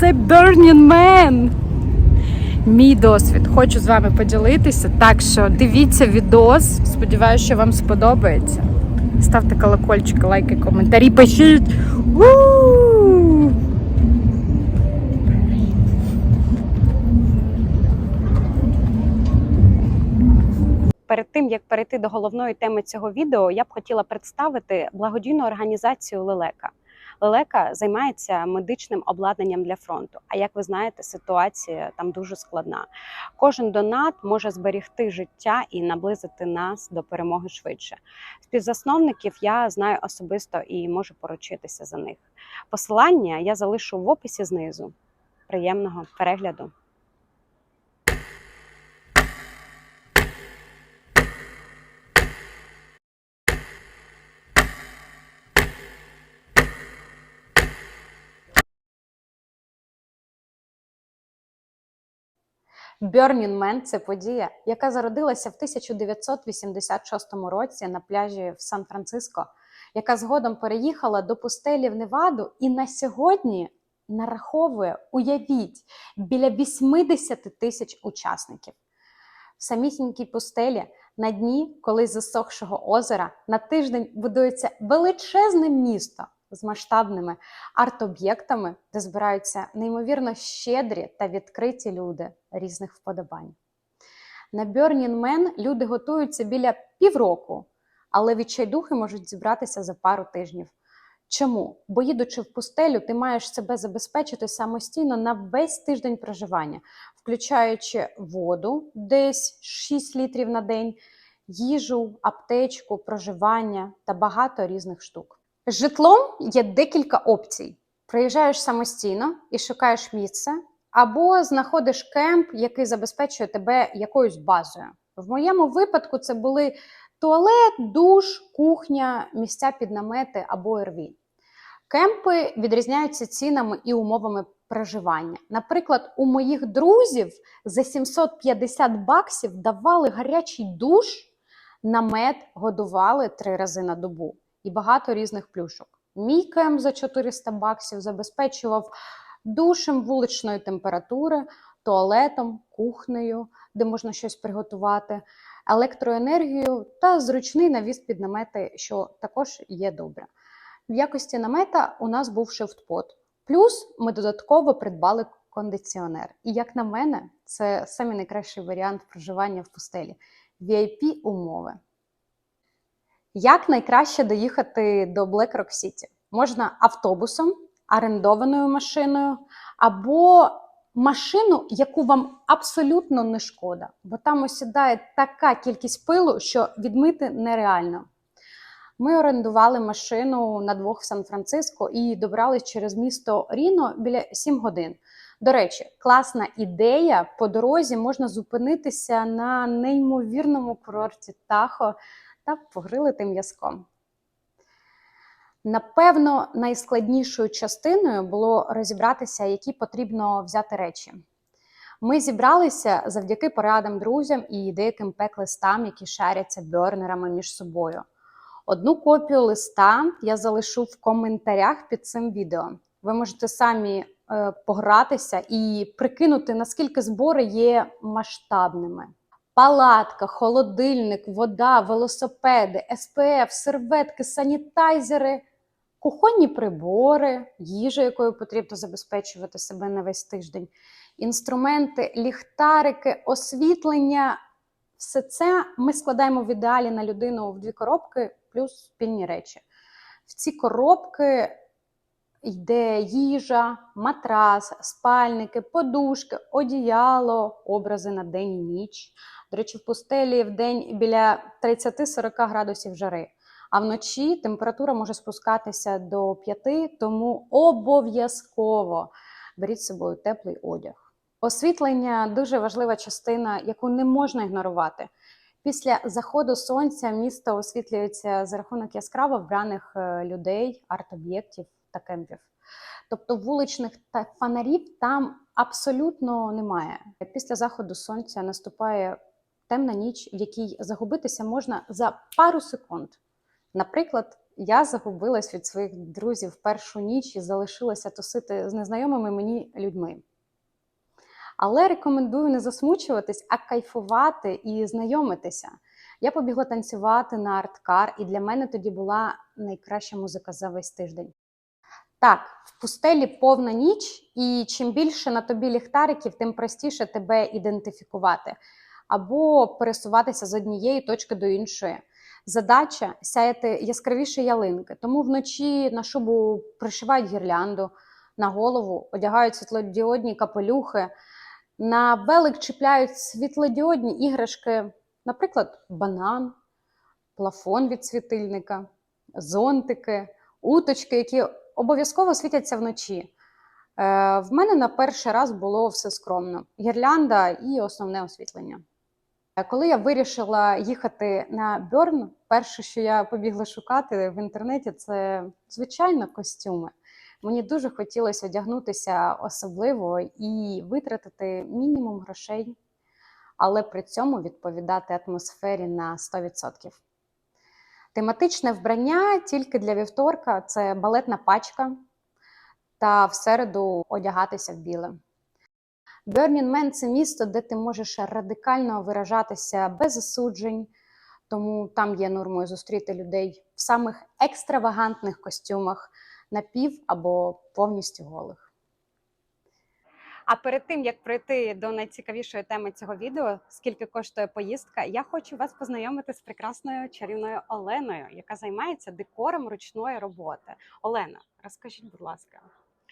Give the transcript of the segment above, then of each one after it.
Це Burning Man! Мій досвід. Хочу з вами поділитися. Так що дивіться відос. Сподіваюся, що вам сподобається. Ставте колокольчик, лайки, коментарі, пишіть. У! Перед тим як перейти до головної теми цього відео, я б хотіла представити благодійну організацію Лелека. Лелека займається медичним обладнанням для фронту. А як ви знаєте, ситуація там дуже складна. Кожен донат може зберігти життя і наблизити нас до перемоги швидше. Співзасновників я знаю особисто і можу поручитися за них. Посилання я залишу в описі знизу. Приємного перегляду! Burning Man – це подія, яка зародилася в 1986 році на пляжі в Сан-Франциско, яка згодом переїхала до пустелі в Неваду і на сьогодні нараховує, уявіть, біля 80 тисяч учасників. В самісінькій пустелі на дні колись засохшого озера на тиждень будується величезне місто з масштабними арт-об'єктами, де збираються неймовірно щедрі та відкриті люди різних вподобань. На Burning Man люди готуються біля півроку, але відчайдухи можуть зібратися за пару тижнів. Чому? Бо їдучи в пустелю, ти маєш себе забезпечити самостійно на весь тиждень проживання, включаючи воду, десь 6 літрів на день, їжу, аптечку, проживання та багато різних штук. Житлом є декілька опцій: приїжджаєш самостійно і шукаєш місце, або знаходиш кемп, який забезпечує тебе якоюсь базою. В моєму випадку це були туалет, душ, кухня, місця під намети або РВ. Кемпи відрізняються цінами і умовами проживання. Наприклад, у моїх друзів за 750 баксів давали гарячий душ, намет годували три рази на добу і багато різних плюшок. Мій кемп за 400 баксів забезпечував душем вуличної температури, туалетом, кухнею, де можна щось приготувати, електроенергію та зручний навіс під намети, що також є добре. В якості намета у нас був шифтпот. Плюс ми додатково придбали кондиціонер. І, як на мене, це найкращий варіант проживання в пустелі. vip умови. Як найкраще доїхати до Black Rock City? Можна автобусом, орендованою машиною або машину, яку вам абсолютно не шкода, бо там осідає така кількість пилу, що відмити нереально. Ми орендували машину на двох в Сан-Франциско і добрались через місто Ріно біля 7 годин. До речі, класна ідея. По дорозі можна зупинитися на неймовірному курорті Тахо та погрилити м'язком. Напевно, найскладнішою частиною було розібратися, які потрібно взяти речі. Ми зібралися завдяки порадам друзям і деяким пек-листам, які шаряться бернерами між собою. Одну копію листа я залишу в коментарях під цим відео. Ви можете самі е, погратися і прикинути, наскільки збори є масштабними. Палатка, холодильник, вода, велосипеди, СПФ, серветки, санітайзери, кухонні прибори, їжа, якою потрібно забезпечувати себе на весь тиждень, інструменти, ліхтарики, освітлення. Все це ми складаємо в ідеалі на людину в дві коробки плюс спільні речі. В ці коробки йде їжа, матрас, спальники, подушки, одіяло, образи на день і ніч. До речі, в пустелі в день біля 30-40 градусів жари. А вночі температура може спускатися до 5, тому обов'язково беріть з собою теплий одяг. Освітлення дуже важлива частина, яку не можна ігнорувати. Після заходу сонця місто освітлюється за рахунок яскраво вбраних е, людей, арт-об'єктів та кемпів. Тобто вуличних та фонарів там абсолютно немає. Після заходу сонця наступає темна ніч, в якій загубитися можна за пару секунд. Наприклад, я загубилась від своїх друзів першу ніч і залишилася тусити з незнайомими мені людьми. Але рекомендую не засмучуватись, а кайфувати і знайомитися. Я побігла танцювати на арткар, і для мене тоді була найкраща музика за весь тиждень. Так, в пустелі повна ніч, і чим більше на тобі ліхтариків, тим простіше тебе ідентифікувати або пересуватися з однієї точки до іншої. Задача сяяти яскравіше ялинки, тому вночі на шубу пришивають гірлянду, на голову одягають світлодіодні капелюхи, на велик чіпляють світлодіодні іграшки, наприклад, банан, плафон від світильника, зонтики, уточки, які обов'язково світяться вночі. Е, в мене на перший раз було все скромно: гірлянда і основне освітлення. Е, Коли я вирішила їхати на Бьорн, перше, що я побігла шукати в інтернеті, це звичайно костюми. Мені дуже хотілося одягнутися особливо і витратити мінімум грошей, але при цьому відповідати атмосфері на 100%. Тематичне вбрання тільки для вівторка це балетна пачка, та в середу одягатися в біле. Burning Man – це місто, де ти можеш радикально виражатися без засуджень, тому там є нормою зустріти людей в самих екстравагантних костюмах, напів або повністю голих. А перед тим як прийти до найцікавішої теми цього відео, скільки коштує поїздка, я хочу вас познайомити з прекрасною чарівною Оленою, яка займається декором ручної роботи. Олена, розкажіть, будь ласка,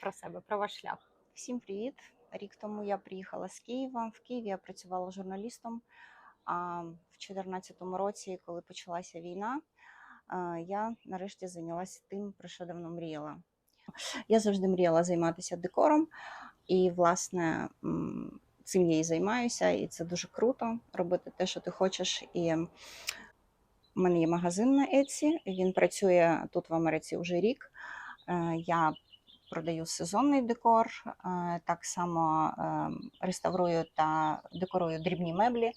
про себе, про ваш шлях. Всім привіт! Рік тому я приїхала з Києва. В Києві я працювала журналістом. А в 2014 році, коли почалася війна, я нарешті зайнялася тим, про що давно мріяла. Я завжди мріяла займатися декором, і, власне, цим я і займаюся, і це дуже круто робити те, що ти хочеш. І у мене є магазин на Etsy, Він працює тут в Америці вже рік. Е, Я продаю сезонний декор, е, так само е, реставрую та декорую дрібні меблі,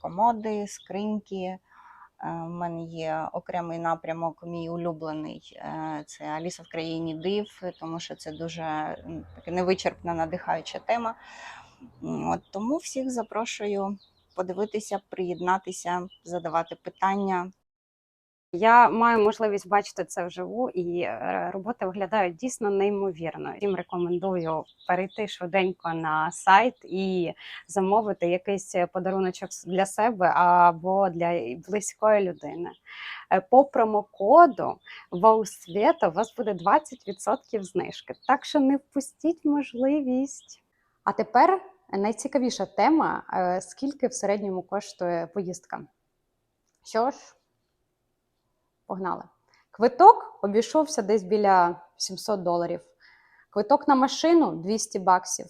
комоди, скриньки. У мене є окремий напрямок, мій улюблений е, це Аліса в країні див, тому що це дуже таке невичерпна, надихаюча тема. От, тому всіх запрошую подивитися, приєднатися, задавати питання. Я маю можливість бачити це вживу, і е, роботи виглядають дійсно неймовірно. Всім рекомендую перейти швиденько на сайт і замовити якийсь подаруночок для себе або для близької людини. Е, По промокоду ВАУСВЕТА у вас буде 20% знижки, так що не впустіть можливість. А тепер найцікавіша тема: е, скільки в середньому коштує поїздка? Що ж, Погнали. Квиток обійшовся десь біля 700 доларів. Квиток на машину 200 баксів.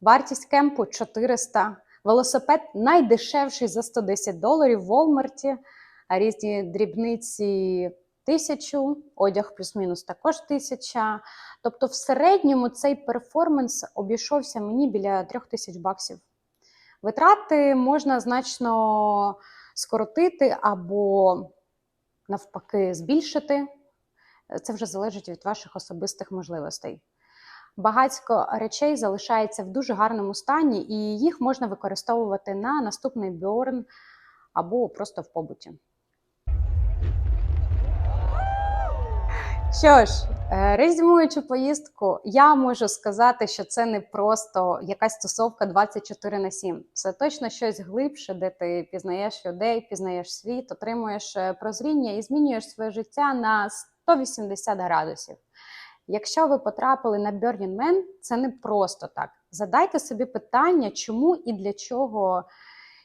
Вартість кемпу 400. Велосипед найдешевший за 110 доларів в Волмарті. А різні дрібниці тисячу, одяг плюс-мінус також тисяча. Тобто, в середньому цей перформанс обійшовся мені біля 3000 баксів. Витрати можна значно скоротити або навпаки збільшити. Це вже залежить від ваших особистих можливостей. Багатько речей залишається в дуже гарному стані, і їх можна використовувати на наступний бьорн або просто в побуті. Що ж, е, резюмуючи поїздку, я можу сказати, що це не просто якась тусовка 24 на 7. Це точно щось глибше, де ти пізнаєш людей, пізнаєш світ, отримуєш е, прозріння і змінюєш своє життя на 180 градусів. Якщо ви потрапили на Burning Man, це не просто так. Задайте собі питання, чому і для чого,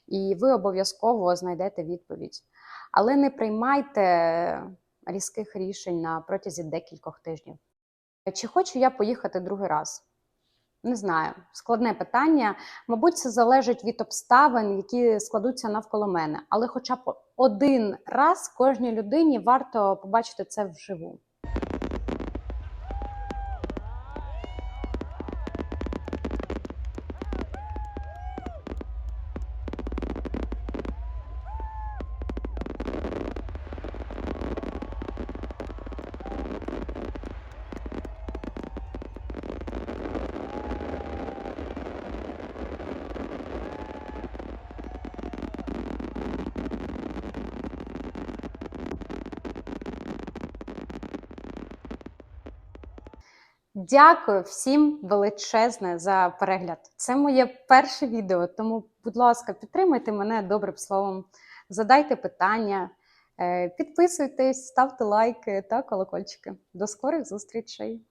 і ви обов'язково знайдете відповідь. Але не приймайте різких рішень на протязі декількох тижнів. Чи хочу я поїхати другий раз? Не знаю, складне питання. Мабуть, це залежить від обставин, які складуться навколо мене. Але хоча б один раз кожній людині варто побачити це вживу. Дякую всім величезне за перегляд. Це моє перше відео, тому, будь ласка, підтримайте мене добрим словом, задайте питання, е, підписуйтесь, ставте лайки та колокольчики. До скорих зустрічей!